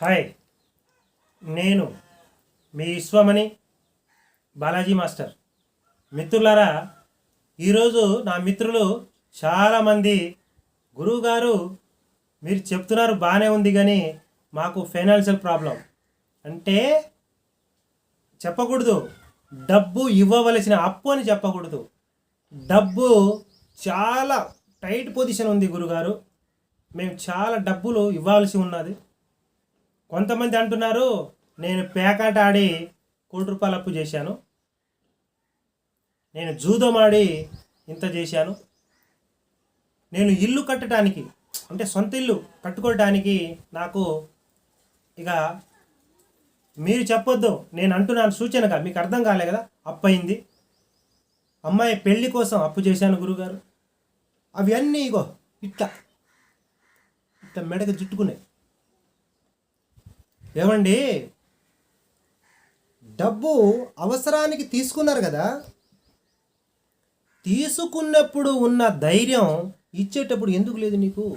Hi నేను మీ Vishwamani Balaji master. మిత్రులారా ఈరోజు నా మిత్రులు చాలామంది గురువుగారు మీరు చెప్తున్నారు బాగానే ఉంది కానీ మాకు ఫైనాన్షియల్ ప్రాబ్లం. అంటే చెప్పకూడదు డబ్బు ఇవ్వవలసిన అప్పు అని చెప్పకూడదు. డబ్బు చాలా టైట్ పొజిషన్ ఉంది గురుగారు మేము చాలా డబ్బులు ఇవ్వాల్సి ఉన్నది. కొంతమంది అంటున్నారు నేను పేకాట ఆడి కోటి రూపాయలు అప్పు చేశాను. నేను జూదం ఆడి ఇంత చేశాను. నేను ఇల్లు కట్టడానికి అంటే సొంత ఇల్లు కట్టుకోవడానికి నాకు ఇక మీరు చెప్పొద్దు నేను అంటున్నాను సూచనగా మీకు అర్థం కాలే కదా అప్పు అయింది. అమ్మాయి పెళ్ళి కోసం అప్పు చేశాను గురుగారు. అవి అన్నీ ఇగో ఇట్లా ఇట్లా మెడకు జుట్టుకున్నాయి ఏమండి? డబ్బు అవసరానికి తీసుకున్నారు కదా? తీసుకున్నప్పుడు ఉన్న ధైర్యం ఇచ్చేటప్పుడు ఎందుకు లేదు నీకు?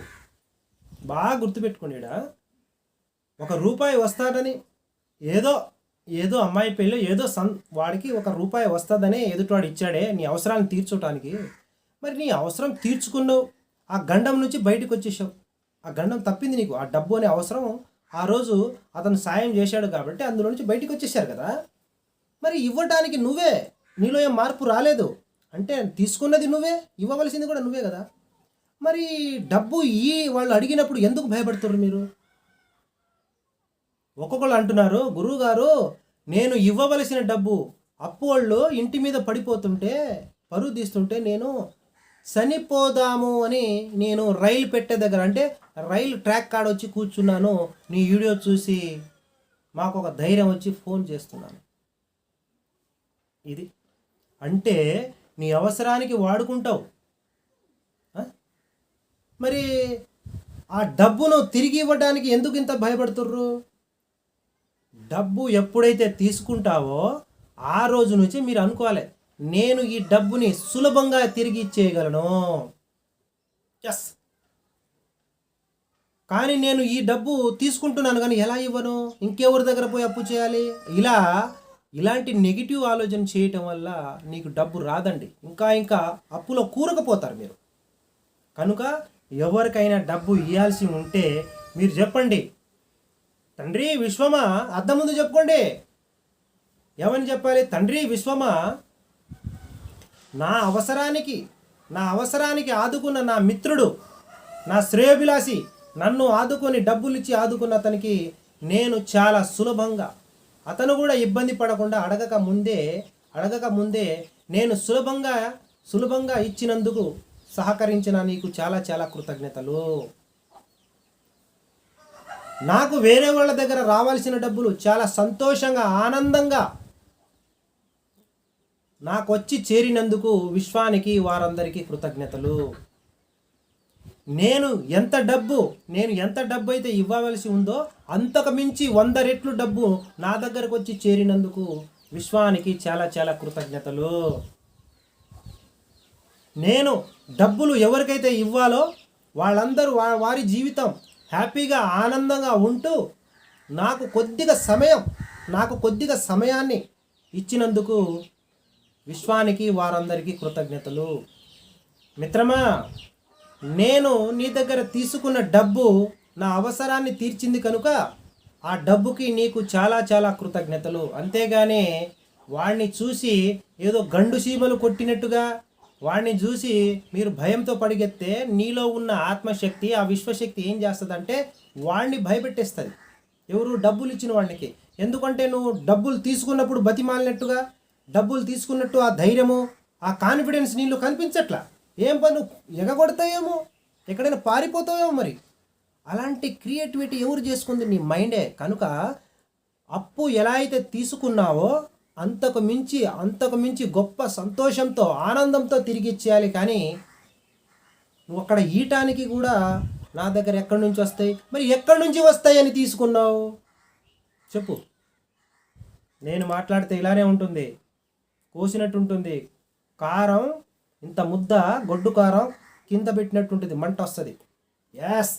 బాగా గుర్తుపెట్టుకునేడా ఒక రూపాయి వస్తాడని ఏదో ఏదో అమ్మాయి పెళ్ళి ఏదో సన్ వాడికి ఒక రూపాయి వస్తుందని ఎదుటివాడు ఇచ్చాడే నీ అవసరాన్ని తీర్చడానికి మరి నీ అవసరం తీర్చుకున్నావు ఆ గండం నుంచి బయటకు వచ్చేసావు. ఆ గండం తప్పింది నీకు. ఆ డబ్బు అనే అవసరం ఆ రోజు అతను సాయం చేశాడు కాబట్టి అందులో నుంచి బయటికి వచ్చేసారు కదా. మరి ఇవ్వడానికి నువ్వే నీలో ఏం మార్పు రాలేదు? అంటే తీసుకున్నది నువ్వే ఇవ్వవలసింది కూడా నువ్వే కదా. మరి డబ్బు ఈ వాళ్ళు అడిగినప్పుడు ఎందుకు భయపడుతున్నారు మీరు? ఒక్కొక్కళ్ళు అంటున్నారు గురువుగారు నేను ఇవ్వవలసిన డబ్బు అప్పు వాళ్ళు ఇంటి మీద పడిపోతుంటే పరువు తీస్తుంటే నేను చనిపోదాము అని నేను రైలు పెట్టే దగ్గర అంటే రైలు ట్రాక్ కాడ వచ్చి కూర్చున్నాను నీ వీడియో చూసి మాకు ఒక ధైర్యం వచ్చి ఫోన్ చేస్తున్నాను. ఇది. అంటే నీ అవసరానికి వాడుకుంటావు. మరి ఆ డబ్బును తిరిగి ఇవ్వడానికి ఎందుకు ఇంత భయపడుతుర్రు? డబ్బు ఎప్పుడైతే తీసుకుంటావో ఆ రోజు నుంచి మీరు అనుకోవాలి. నేను ఈ డబ్బుని సులభంగా తిరిగి ఇచ్చేయగలను. ఎస్ కానీ నేను ఈ డబ్బు తీసుకుంటున్నాను కానీ ఎలా ఇవ్వను? ఇంకెవరి దగ్గర పోయి అప్పు చేయాలి? ఇలా ఇలాంటి నెగిటివ్ ఆలోచన చేయటం వల్ల నీకు డబ్బు రాదండి. ఇంకా ఇంకా అప్పులో కూరకపోతారు మీరు. కనుక ఎవరికైనా డబ్బు ఇవ్వాల్సి ఉంటే మీరు చెప్పండి. తండ్రి విశ్వమా? అద్దం ముందు చెప్పుకోండి. ఏమని చెప్పాలి? తండ్రి విశ్వమా? నా అవసరానికి నా అవసరానికి ఆదుకున్న నా మిత్రుడు నా శ్రేయోభిలాషి నన్ను ఆదుకొని డబ్బులు ఇచ్చి ఆదుకున్న అతనికి నేను చాలా సులభంగా అతను కూడా ఇబ్బంది పడకుండా అడగక ముందే అడగక ముందే నేను సులభంగా సులభంగా ఇచ్చినందుకు సహకరించిన నీకు చాలా చాలా కృతజ్ఞతలు. నాకు వేరే వాళ్ళ దగ్గర రావాల్సిన డబ్బులు చాలా సంతోషంగా ఆనందంగా నాకు వచ్చి చేరినందుకు విశ్వానికి వారందరికీ కృతజ్ఞతలు. నేను ఎంత డబ్బు నేను ఎంత డబ్బు అయితే ఇవ్వవలసి ఉందో అంతకు మించి వంద రెట్లు డబ్బు నా దగ్గరకు వచ్చి చేరినందుకు విశ్వానికి చాలా చాలా కృతజ్ఞతలు. నేను డబ్బులు ఎవరికైతే ఇవ్వాలో వాళ్ళందరూ వా వారి జీవితం హ్యాపీగా ఆనందంగా ఉంటూ నాకు కొద్దిగా సమయం నాకు కొద్దిగా సమయాన్ని ఇచ్చినందుకు విశ్వానికి వారందరికీ కృతజ్ఞతలు. మిత్రమా నేను నీ దగ్గర తీసుకున్న డబ్బు నా అవసరాన్ని తీర్చింది కనుక ఆ డబ్బుకి నీకు చాలా చాలా కృతజ్ఞతలు. అంతేగాని వాణ్ణి చూసి ఏదో గండు సీమలు కొట్టినట్టుగా వాణ్ణి చూసి మీరు భయంతో పడిగెత్తే నీలో ఉన్న ఆత్మశక్తి ఆ విశ్వశక్తి ఏం చేస్తుందంటే వాణ్ణి భయపెట్టేస్తుంది. ఎవరు డబ్బులు ఇచ్చిన వాడికి ఎందుకంటే నువ్వు డబ్బులు తీసుకున్నప్పుడు బతిమాలినట్టుగా డబ్బులు తీసుకున్నట్టు ఆ ధైర్యము ఆ కాన్ఫిడెన్స్ నీళ్ళు కనిపించట్లా? ఏం పని? ఎగగొడతాయేమో? ఎక్కడైనా పారిపోతావేమో మరి? అలాంటి క్రియేటివిటీ ఎవరు చేసుకుంది నీ మైండే కనుక అప్పు ఎలా అయితే తీసుకున్నావో అంతకు మించి అంతకు మించి గొప్ప సంతోషంతో ఆనందంతో తిరిగి ఇచ్చేయాలి కానీ నువ్వు అక్కడ ఈయటానికి కూడా నా దగ్గర ఎక్కడి నుంచి వస్తాయి? మరి ఎక్కడి నుంచి వస్తాయని తీసుకున్నావు? చెప్పు. నేను మాట్లాడితే ఇలానే ఉంటుంది. పోసినట్టు ఉంటుంది కారం ఇంత ముద్ద గొడ్డు కారం కింద పెట్టినట్టు ఉంటుంది మంట వస్తుంది. ఎస్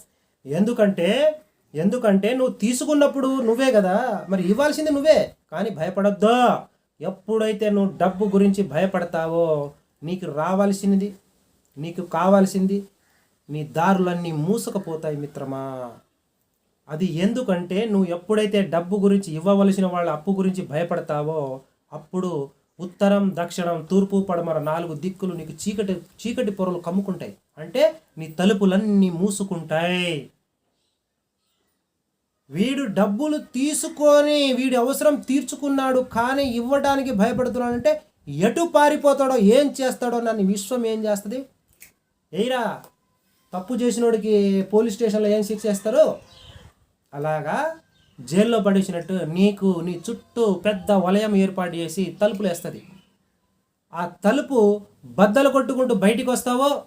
ఎందుకంటే ఎందుకంటే నువ్వు తీసుకున్నప్పుడు నువ్వే కదా. మరి ఇవ్వాల్సింది నువ్వే. కానీ భయపడొద్దా. ఎప్పుడైతే నువ్వు డబ్బు గురించి భయపడతావో నీకు రావాల్సింది నీకు కావాల్సింది నీ దారులన్నీ మూసుకపోతాయి మిత్రమా. అది ఎందుకంటే నువ్వు ఎప్పుడైతే డబ్బు గురించి ఇవ్వవలసిన వాళ్ళ అప్పు గురించి భయపడతావో అప్పుడు ఉత్తరం దక్షిణం తూర్పు పడమర నాలుగు దిక్కులు నీకు చీకటి చీకటి పొరలు కమ్ముకుంటాయి. అంటే నీ తలుపులన్నీ మూసుకుంటాయి. వీడు డబ్బులు తీసుకొని వీడి అవసరం తీర్చుకున్నాడు కానీ ఇవ్వడానికి భయపడుతున్నాడంటే ఎటు పారిపోతాడో ఏం చేస్తాడో నన్ను విశ్వం ఏం చేస్తుంది? ఎయిరా తప్పు చేసినోడికి పోలీస్ స్టేషన్లో ఏం శిక్ష చేస్తారు అలాగా? జైల్లో పడేసినట్టు నీకు నీ చుట్టూ పెద్ద వలయం ఏర్పాటు చేసి తలుపులు వేస్తుంది. ఆ తలుపు బద్దలు కొట్టుకుంటూ బయటికి వస్తావో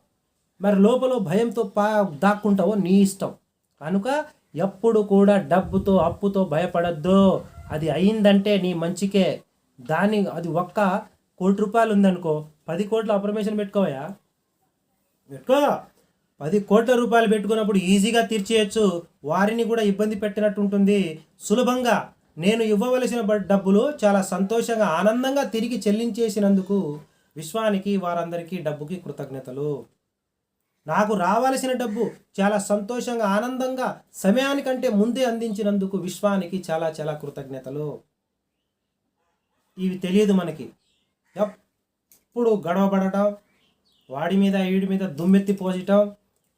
మరి లోపల భయంతో పా దాక్కుంటావో నీ ఇష్టం. కనుక ఎప్పుడు కూడా డబ్బుతో అప్పుతో భయపడద్దు. అది అయిందంటే నీ మంచికే. దాని అది ఒక్క కోటి రూపాయలు ఉందనుకో పది కోట్లు అప్రమేషన్ పెట్టుకోవయా పెట్టుకో. పది కోట్ల రూపాయలు పెట్టుకున్నప్పుడు ఈజీగా తీర్చేయచ్చు. వారిని కూడా ఇబ్బంది పెట్టినట్టు ఉంటుంది సులభంగా నేను ఇవ్వవలసిన డబ్బులు చాలా సంతోషంగా ఆనందంగా తిరిగి చెల్లించేసినందుకు విశ్వానికి వారందరికీ డబ్బుకి కృతజ్ఞతలు. నాకు రావాల్సిన డబ్బు చాలా సంతోషంగా ఆనందంగా సమయానికంటే ముందే అందించినందుకు విశ్వానికి చాలా చాలా కృతజ్ఞతలు. ఇవి తెలియదు మనకి. ఎప్పుడు గడవబడటం వాడి మీద వీడి మీద దుమ్మెత్తి పోసటం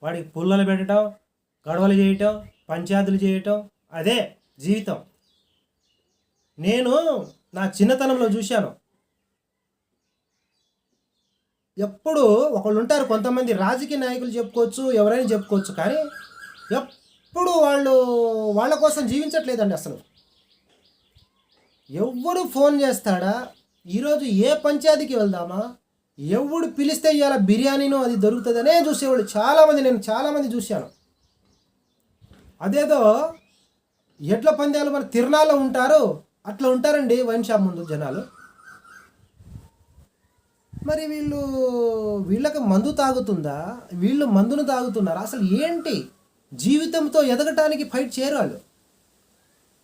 వాడికి పుల్లలు పెట్టడం గొడవలు చేయటం పంచాయతీలు చేయటం అదే జీవితం. నేను నా చిన్నతనంలో చూశాను. ఎప్పుడు ఒకళ్ళు ఉంటారు కొంతమంది రాజకీయ నాయకులు చెప్పుకోవచ్చు ఎవరైనా చెప్పుకోవచ్చు కానీ ఎప్పుడు వాళ్ళు వాళ్ళ కోసం జీవించట్లేదండి అసలు. ఎవడు ఫోన్ చేస్తాడా? ఈరోజు ఏ పంచాయతీకి వెళ్దామా? ఎవడు పిలిస్తే ఇవాళ బిర్యానీనో అది దొరుకుతుందనే చూసేవాడు చాలామంది నేను చాలామంది చూశాను. అదేదో ఎడ్ల పందాలు మన తిరణాల్లో ఉంటారు? అట్లా ఉంటారండి వైన్ షాప్ ముందు జనాలు. మరి వీళ్ళు వీళ్ళకి మందు తాగుతుందా? వీళ్ళు మందును తాగుతున్నారు? అసలు ఏంటి? జీవితంతో ఎదగటానికి ఫైట్ చేయరు వాళ్ళు.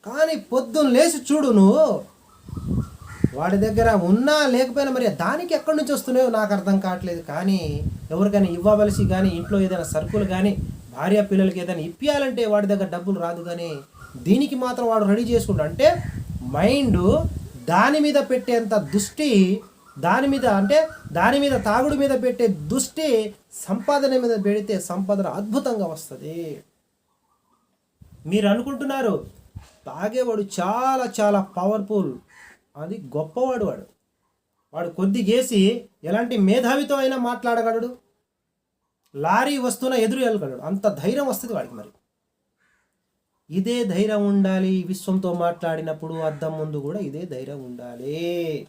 కానీ పొద్దున్న లేచి చూడు నువ్వు వాడి దగ్గర ఉన్నా లేకపోయినా మరి దానికి ఎక్కడి నుంచి వస్తున్నాయో నాకు అర్థం కావట్లేదు. కానీ ఎవరికైనా ఇవ్వవలసి కానీ ఇంట్లో ఏదైనా సరుకులు కానీ భార్య పిల్లలకి ఏదైనా ఇప్పియాలంటే వాడి దగ్గర డబ్బులు రాదు కానీ దీనికి మాత్రం వాడు రెడీ చేసుకుంటాడు. అంటే మైండ్ దాని మీద పెట్టేంత దృష్టి దాని మీద అంటే దాని మీద తాగుడు మీద పెట్టే దృష్టి సంపాదన మీద పెడితే సంపాదన అద్భుతంగా వస్తుంది. మీరు అనుకుంటున్నారు తాగేవాడు చాలా చాలా పవర్ఫుల్ అది గొప్పవాడు వాడు. వాడు కొద్ది గేసి ఎలాంటి మేధావితో అయినా మాట్లాడగలడు. లారీ వస్తున్న ఎదురు వెళ్ళగలడు. అంత ధైర్యం వస్తుంది వాడికి మరి. ఇదే ధైర్యం ఉండాలి. విశ్వంతో మాట్లాడినప్పుడు అద్దం ముందు కూడా ఇదే ధైర్యం ఉండాలి.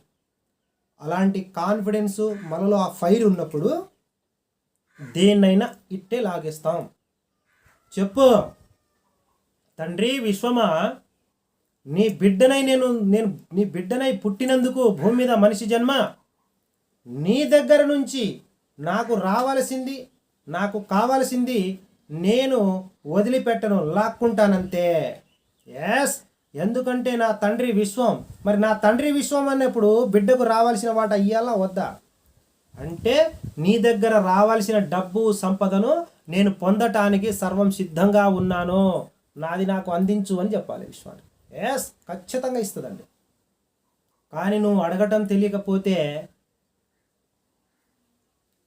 అలాంటి కాన్ఫిడెన్స్ మనలో ఆ ఫైర్ ఉన్నప్పుడు దేన్నైనా ఇట్టే లాగేస్తాం. చెప్పు. తండ్రి విశ్వమా? నీ బిడ్డనై నేను నేను నీ బిడ్డనై పుట్టినందుకు భూమి మీద మనిషి జన్మ. నీ దగ్గర నుంచి నాకు రావాల్సింది నాకు కావాల్సింది నేను వదిలిపెట్టను లాక్కుంటానంతే. ఎస్ ఎందుకంటే నా తండ్రి విశ్వం. మరి నా తండ్రి విశ్వం అన్నప్పుడు బిడ్డకు రావాల్సిన వాట అయ్యాలా వద్దా? అంటే నీ దగ్గర రావాల్సిన డబ్బు సంపదను నేను పొందటానికి సర్వం సిద్ధంగా ఉన్నాను. నాది నాకు అందించు అని చెప్పాలి విశ్వానికి. ఎస్ ఖచ్చితంగా ఇస్తుందండి. కానీ నువ్వు అడగటం తెలియకపోతే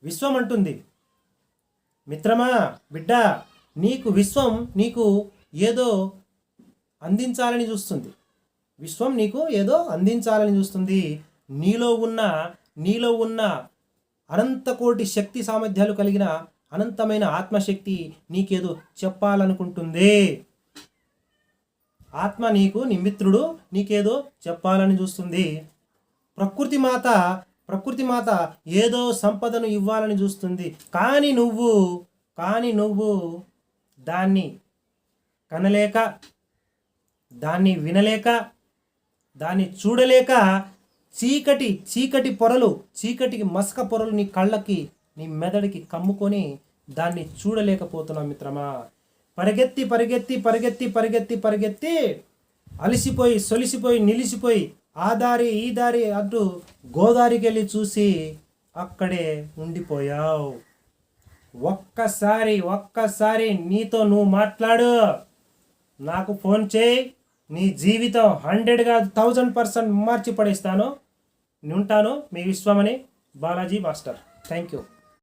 విశ్వం అంటుంది. మిత్రమా బిడ్డ నీకు విశ్వం నీకు ఏదో అందించాలని చూస్తుంది. విశ్వం నీకు ఏదో అందించాలని చూస్తుంది. నీలో ఉన్న నీలో ఉన్న అనంతకోటి శక్తి సామర్థ్యాలు కలిగిన అనంతమైన ఆత్మశక్తి నీకేదో చెప్పాలనుకుంటుంది. ఆత్మ నీకు నీ మిత్రుడు నీకేదో చెప్పాలని చూస్తుంది. ప్రకృతి మాత ప్రకృతి మాత ఏదో సంపదను ఇవ్వాలని చూస్తుంది. కానీ నువ్వు కానీ నువ్వు దాన్ని కనలేక దాన్ని వినలేక దాన్ని చూడలేక చీకటి చీకటి పొరలు చీకటికి మసక పొరలు నీ కళ్ళకి నీ మెదడికి కమ్ముకొని దాన్ని చూడలేకపోతున్నావు మిత్రమా? పరిగెత్తి పరిగెత్తి పరిగెత్తి పరిగెత్తి పరిగెత్తి అలసిపోయి సొలిసిపోయి నిలిసిపోయి ఆ దారి ఈ దారి అటు గోదారికి వెళ్ళి చూసి అక్కడే ఉండిపోయావు. ఒక్కసారి ఒక్కసారి నీతో నువ్వు మాట్లాడు. నాకు ఫోన్ చేయి. నీ జీవితం హండ్రెడ్గా థౌజండ్ పర్సెంట్ మార్చి పడేస్తాను ఉంటాను మీ Vishwamani Balaji master. Thank you.